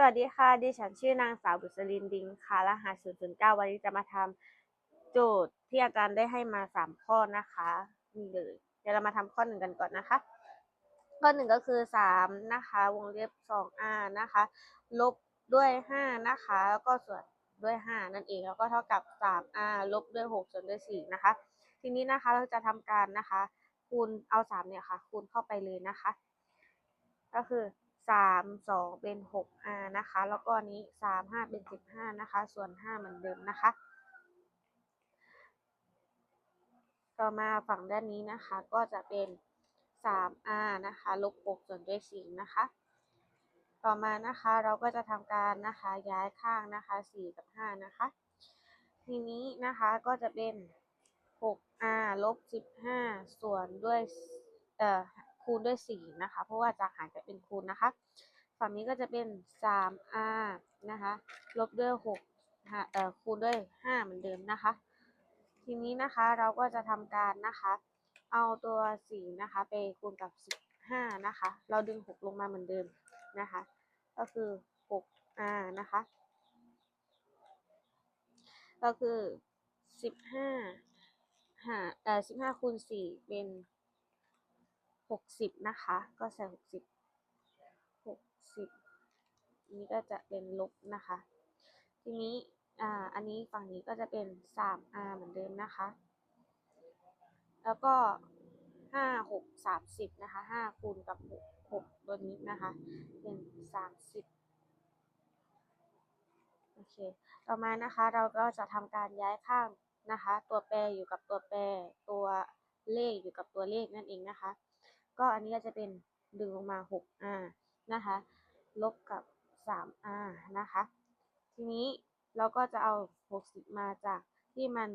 สวัสดีค่ะ ดิฉันชื่อนางสาวบุษรินดิงค่ะ รหัส009 วันนี้จะมาทำโจทย์ที่อาจารย์ได้ให้มา 3 ข้อนะคะนี่เลย เดี๋ยวเรามาทำข้อหนึ่งกันก่อนนะคะ ข้อหนึ่งก็คือ 3 นะคะ วงเล็บ 2r นะคะ ลบด้วย 5 นะคะ แล้วก็ส่วนด้วย 5 นั่นเอง แล้วก็เท่ากับ 3r ลบด้วย 6 ส่วนด้วย 4 นะคะ ทีนี้นะคะเราจะทำการนะคะ คูณเอา 3 เนี่ยค่ะ คูณเข้าไปเลยนะคะ ก็คือ สามสองเป็นหก r นะคะ แล้วก็นนี้สามห้าเป็นสิบห้านะคะ ส่วนห้าเหมือนเดิมนะคะ ต่อมาฝั่งด้านนี้นะคะก็จะเป็นสาม r นะคะลบหกส่วนด้วยสี่นะคะ ต่อมานะคะเราก็จะทำการนะคะย้ายข้างนะคะสี่กับห้านะคะ ทีนี้นะคะก็จะเป็นหก r ลบสิบห้าส่วนด้วยเอ่อ คูณด้วย 4 นะคะ เพราะว่าจากหารจะเป็นคูณนะคะ ฝั่งนี้ก็จะเป็น 3r นะคะ ลบด้วย6หาเอ่อคูณด้วย 5 เหมือนเดิมนะคะ ทีนี้นะคะเราก็จะทำการนะคะ เอาตัว 4 นะคะ ไปคูณกับ 15 นะคะ เราดึง 6 ลงมาเหมือนเดิมนะคะ ก็คือ 6r นะคะ ก็คือ 15หาเอ่อ15คูณ4เป็น หกสิบนะคะ ก็ใส่หกสิบหกสิบนี้ก็จะเป็นลบนะคะ ทีนี้อ่าอันนี้ฝั่งนี้ก็จะเป็นสาม r เหมือนเดิมนะคะ แล้วก็ห้าหกสามสิบนะคะห้าคูณกับหกหกตัวนี้นะคะ เป็นสามสิบโอเค ต่อมานะคะเราก็จะทำการย้ายข้างนะคะ ตัวแปรอยู่กับตัวแปรตัวเลขอยู่กับตัวเลขนั่นเองนะคะ ก็อันนี้ก็จะเป็นดึงลงมา 6r นะคะ ลบกับ 3r นะคะ ทีนี้เราก็จะเอา 60 มาจากที่มัน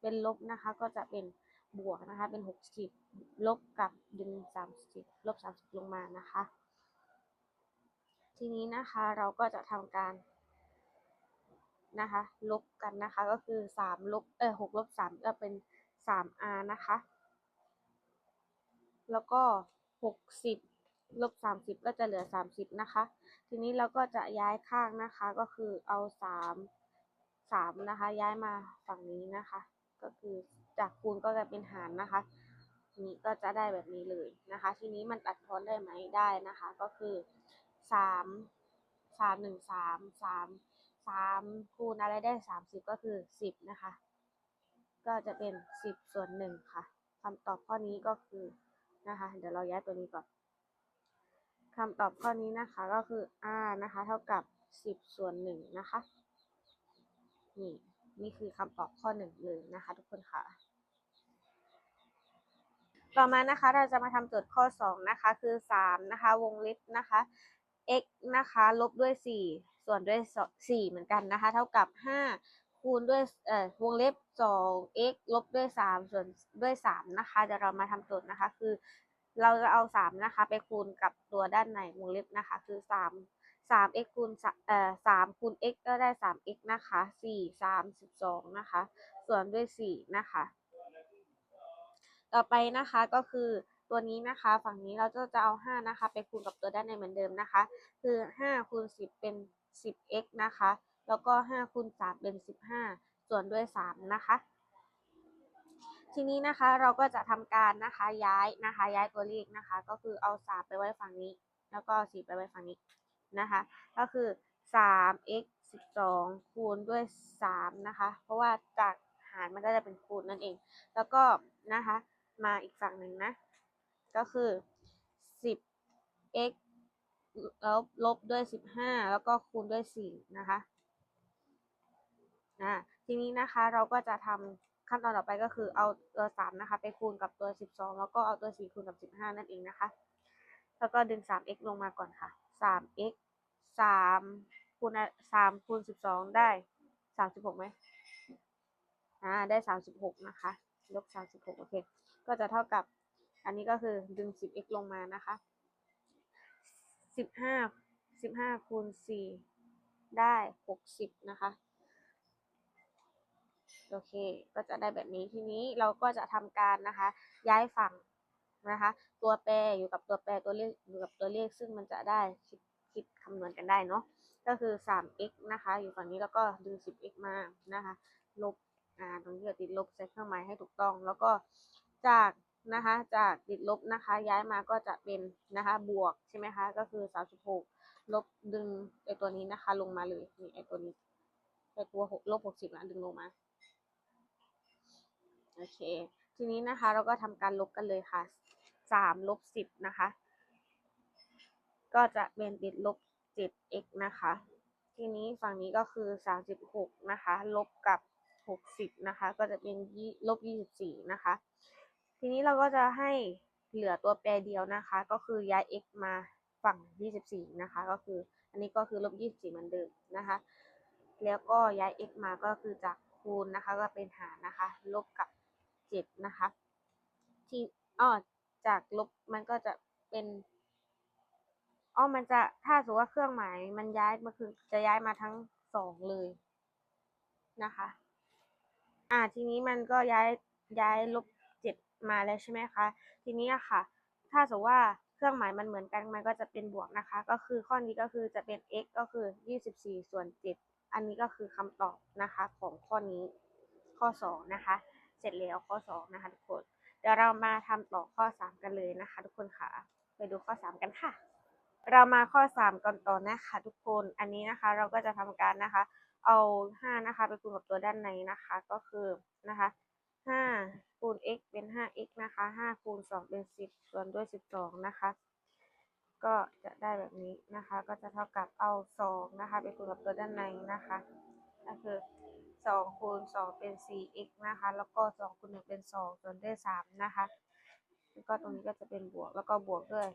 เป็นลบนะคะ ก็จะเป็นบวกนะคะ เป็น 60 ลบกับดึง 30 ลบ 30 ลงมานะคะ ทีนี้นะคะเราก็จะทำการนะคะ ลบกันนะคะ ก็คือ 3 ลบ เออ6ลบ 3 ก็เป็น 3r นะคะ แล้วก็หกสิบลบสามสิบก็จะเหลือสามสิบนะคะ ทีนี้เราก็จะย้ายข้างนะคะก็คือเอาสามสามนะคะ ย้ายมาฝั่งนี้นะคะ ก็คือจากคูณก็จะเป็นหารนะคะ นี่ก็จะได้แบบนี้เลยนะคะ ทีนี้มันตัดทอนได้ไหมได้นะคะ ก็คือสามสามหนึ่งสามสามสามคูณอะไรได้สามสิบก็คือสิบนะคะ ก็จะเป็นสิบส่วนหนึ่งค่ะคำตอบข้อนี้ก็คือ นะคะ เดี๋ยวเราย้ายตัวนี้ก่อนคำตอบข้อนี้นะคะก็คือ r นะคะ เท่ากับ 10 ส่วน1นะคะ นี่นี่คือคำตอบข้อ1เลยนะคะ ทุกคนค่ะ ต่อมานะคะเราจะมาทำโจทย์ข้อ 2 นะคะ คือ 3 นะคะ วงเล็บนะคะ x นะคะ ลบด้วย 4 ส่วนด้วย 4 เหมือนกันนะคะ เท่ากับ 5 คูณด้วยเอ่อวงเล็บ 2x ลบด้วย 3 ส่วนด้วย 3 นะคะเดี๋ยวเรามาทำโจทย์นะคะ คือ เราจะเอา 3 นะคะ ไปคูณกับตัวด้านในวงเล็บนะคะ คือ 3 3x คูณเอ่อ3คูณ x ก็ได้ 3x นะคะ 4 32นะคะ ส่วนด้วย 4 นะคะ ต่อไปนะคะก็คือตัวนี้นะคะ ฝั่งนี้เราจะจะเอา 5 นะคะ ไปคูณกับตัวด้านในเหมือนเดิมนะคะ คือ 5 คูณ 10 เป็น 10x นะคะ แล้วก็5คูณ3เป็น 15 ส่วนด้วย 3 นะคะ ทีนี้นะคะเราก็จะทำการนะคะย้ายนะคะย้ายตัวเลขนะคะ ก็คือเอา 3 ไปไว้ฝั่งนี้ แล้วก็4ไปไว้ฝั่งนี้นะคะ ก็คือ 3x 12 คูณด้วย3นะคะ เพราะว่าจากหารมันก็จะเป็นคูณนั่นเอง แล้วก็นะคะมาอีกฝั่งหนึ่งนะ ก็คือ 10x แล้วลบด้วย 15 แล้วก็คูณด้วย4นะคะ อ่าทีนี้นะคะเราก็จะทำขั้นตอนต่อไปก็คือเอาตัว3นะคะ ไปคูณกับตัว12แล้วก็เอาตัว4คูณกับ15นั่นเองนะคะ แล้วก็ดึง 3x ลงมาก่อนค่ะ 3x 3คูณ3คูณ12ได้36ไหมอ่าได้36นะคะลบ36โอเค ก็จะเท่ากับอันนี้ก็คือดึง 10x ลงมานะคะ15 15คูณ4ได้60นะคะ โอเค ก็จะได้แบบนี้ทีนี้เราก็จะทำการนะคะ ย้ายฝั่งนะคะ ตัวแปรอยู่กับตัวแปรตัวเลขอยู่กับตัวเลขซึ่งมันจะได้คิดคิดคำนวณกันได้เนาะก็คือ 3x นะคะ อยู่ฝั่งนี้แล้วก็ดึง 10x มานะคะ ลบอ่าตรงนี้ก็ติดลบใส่เครื่องหมายให้ถูกต้อง แล้วก็จากนะคะจากติดลบนะคะ ย้ายมาก็จะเป็นนะคะบวกใช่ไหมคะก็คือ 36 ลบดึงไอตัวนี้นะคะ ลงมาเลยนี่ไอตัวนี้ไอตัวหกลบ60นะดึงลงมา โอเค ทีนี้นะคะเราก็ทำการลบกันเลยค่ะ3ลบ10นะคะ ก็จะเป็นติดลบ 7x นะคะ ทีนี้ฝั่งนี้ก็คือ36นะคะ ลบกับ60นะคะ ก็จะเป็นยี่ลบ24นะคะ ทีนี้เราก็จะให้เหลือตัวแปรเดียวนะคะ ก็คือย้าย x มาฝั่ง24นะคะ ก็คืออันนี้ก็คือลบ24เหมือนเดิมนะคะ แล้วก็ย้าย x มาก็คือจากคูณนะคะ ก็เป็นหารนะคะ ลบกับ 7นะคะ ทีอ้อจากลบมันก็จะเป็นอ๋อมันจะถ้าสมมติว่าเครื่องหมายมันย้ายมันคือจะย้ายมาทั้งสองเลยนะคะ อ่า ทีนี้มันก็ย้ายย้ายลบเจ็ดมาแล้วใช่ไหมคะ ทีนี้อะค่ะ ถ้าสมมติว่าเครื่องหมายมันเหมือนกันมันก็จะเป็นบวกนะคะ ก็คือข้อนี้ก็คือจะเป็น x ก็คือ24ส่วน7อันนี้ก็คือคำตอบนะคะของข้อนี้ข้อ2นะคะ เสร็จแล้วข้อ 2 นะคะทุกคน เดี๋ยวเรามาทำต่อข้อ 3 กันเลยนะคะ ทุกคนค่ะ ไปดูข้อ 3 กันค่ะ เรามาข้อ 3ก่อนต่อนะคะทุกคน อันนี้นะคะเราก็จะทำการนะคะ เอา 5 นะคะไปคูณกับตัวด้านในนะคะ ก็คือนะคะ5คูณ x เป็น 5x นะคะ5คูณ 2 เป็น 10 ส่วนด้วย 12 นะคะ ก็จะได้แบบนี้นะคะ ก็จะเท่ากับเอา 2 นะคะไปคูณกับตัวด้านในนะคะ ก็คือ2คูณ2เป็น 4x นะคะ แล้วก็2คูณ1เป็น2ส่วนด้วย3นะคะแล้วก็ตรงนี้ก็จะเป็นบวกแล้วก็บวกด้วย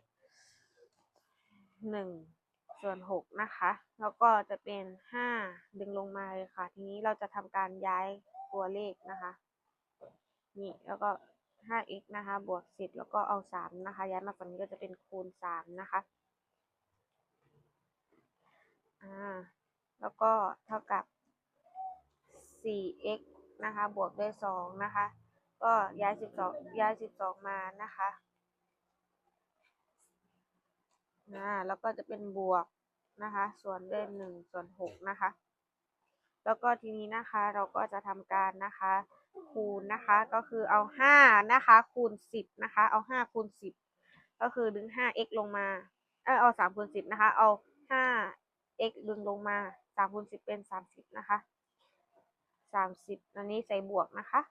1ส่วน6นะคะ แล้วก็จะเป็น5ดึงลงมาเลยค่ะ ทีนี้เราจะทำการย้ายตัวเลขนะคะนี่แล้วก็ 5x นะคะ บวก10แล้วก็เอา3นะคะ ย้ายมาฝั่งนี้ก็จะเป็นคูณ3นะคะอ่าแล้วก็เท่ากับ 4x นะคะ บวกด้วย 2 นะคะ ก็ย้าย 12 ย้าย 12 มานะคะอ่าแล้วก็จะเป็นบวกนะคะ ส่วนด้วย 1 ส่วน 6 นะคะ แล้วก็ทีนี้นะคะเราก็จะทำการนะคะ คูณนะคะ ก็คือเอา 5 นะคะ คูณ 10 นะคะ เอา 5 คูณ 10 ก็คือดึง 5x ลงมา เออเอา3คูณ10 นะคะ เอา 5x ดึงลงมา3คูณ10 เป็น 30 นะคะ 30อันนี้ใส่บวกนะคะ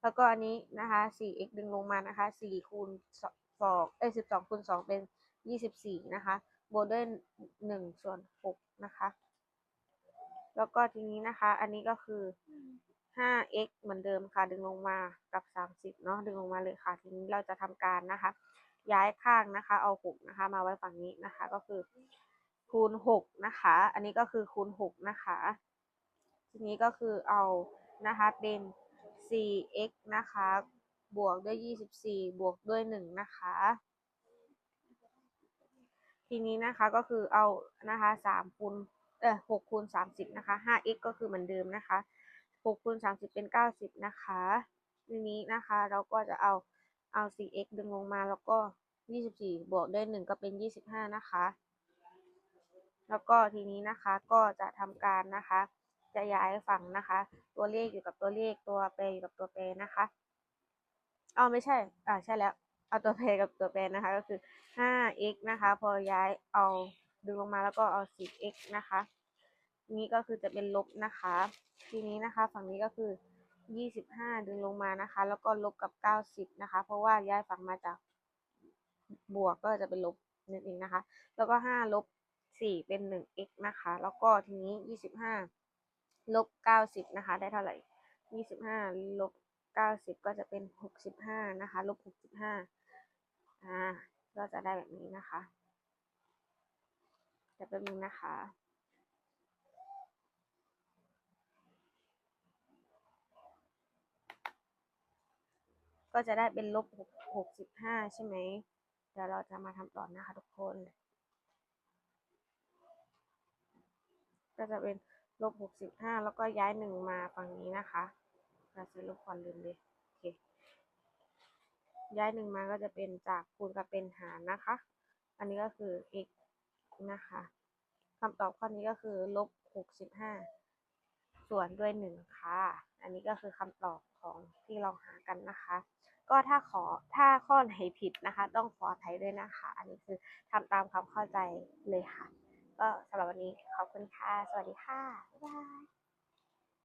แล้วก็อันนี้นะคะ 4x ดึงลงมานะคะ 4 คูณ2เอ้ย12 คูณ 2 เป็น 24 นะคะบวกด้วย1ส่วน6นะคะ แล้วก็ทีนี้นะคะ อันนี้ก็คือ 5x เหมือนเดิมค่ะ ดึงลงมากับ 30 เนาะดึงลงมาเลยค่ะ ทีนี้เราจะทำการนะคะ ย้ายข้างนะคะ เอา 6 นะคะ มาไว้ฝั่งนี้นะคะ ก็คือคูณ 6 นะคะ อันนี้ก็คือคูณ 6 นะคะ ทีนี้ก็คือเอานะคะเป็น 4x นะคะ บวกด้วย 24 บวกด้วย 1 นะคะ ทีนี้นะคะก็คือเอานะคะ3คูณเออ6คูณ30 นะคะ 5x ก็คือเหมือนเดิมนะคะ6คูณ30 เป็น 90 นะคะ ทีนี้นะคะเราก็จะเอาเอา 4x ดึงลงมาแล้วก็ 24 บวกด้วย 1 ก็เป็น 25 นะคะ แล้วก็ทีนี้นะคะก็จะทำการนะคะ จะย้ายฝั่งนะคะ ตัวเลขอยู่กับตัวเลขตัวแปรอยู่กับตัวแปรนะคะอ๋อไม่ใช่ อ่าใช่แล้ว เอาตัวแปรกับตัวแปรนะคะ ก็คือ 5x นะคะ พอย้ายเอาดึงลงมาแล้วก็เอา 10x นะคะ นี้ก็คือจะเป็นลบนะคะ ทีนี้นะคะ ฝั่งนี้ก็คือ 25 ดึงลงมานะคะ แล้วก็ลบกับ 90 นะคะ เพราะว่าย้ายฝั่งมาจากบวกก็จะเป็นลบนั่นเองนะคะ แล้วก็ 5 ลบ 4 เป็น 1x นะคะ แล้วก็ทีนี้ 25 ลบ90นะคะ ได้เท่าไหร่25ลบ90ก็จะเป็น65นะคะลบ65อ่าก็จะได้แบบนี้นะคะเดี๋ยวแป๊บนึงนะคะก็จะได้เป็นลบหกสิบห้าใช่ไหม เดี๋ยวเราจะมาทำต่อนะคะทุกคน ก็จะเป็น ลบหกสิบห้าแล้วก็ย้ายหนึ่งมาฝั่งนี้นะคะเราใช้ลบก่อนลืมเลยโอเคย้ายหนึ่งมาก็จะเป็นจากคูณกับเป็นหารนะคะ อันนี้ก็คือ x นะคะคำตอบข้อนี้ก็คือลบหกสิบห้าส่วนด้วยหนึ่งค่ะ อันนี้ก็คือคำตอบของที่เราหากันนะคะ ก็ถ้าขอถ้าข้อไหนผิดนะคะ ต้องขออภัยด้วยนะคะ อันนี้คือทำตามความเข้าใจเลยค่ะ ก็สำหรับวันนี้ขอบคุณค่ะ สวัสดีค่ะ บ๊ายบาย